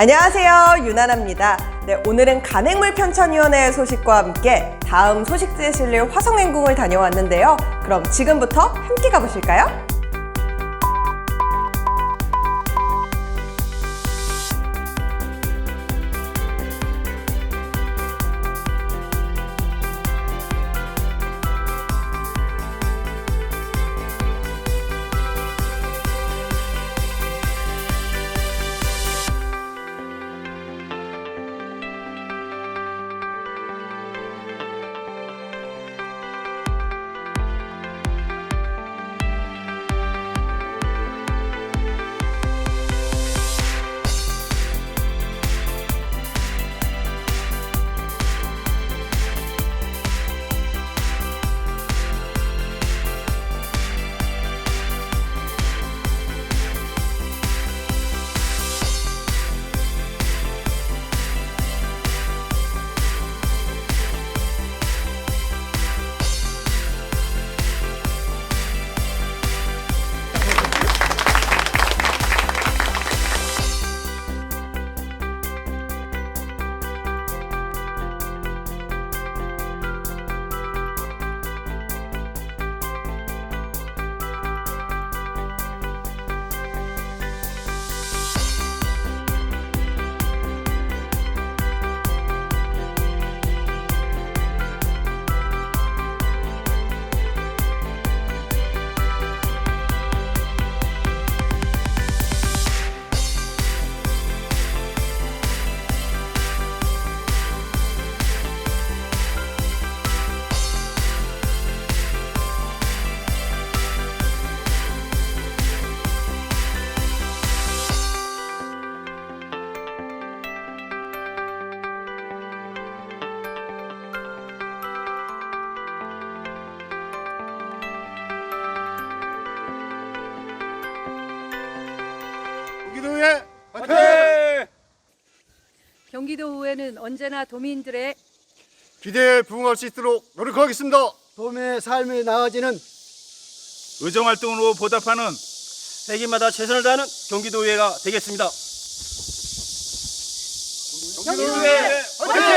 안녕하세요. 유나나입니다. 네, 오늘은 간행물 편찬위원회 소식과 함께 다음 소식지에 실릴 화성행궁을 다녀왔는데요. 그럼 지금부터 함께 가보실까요? 경기도의 화이팅! 경기도 의회는 언제나 도민들의 기대에 부응할 수 있도록 노력하겠습니다. 도민의 삶이 나아지는 의정 활동으로 보답하는 세기마다 최선을 다하는 경기도의회가 되겠습니다. 경기도의 화이팅!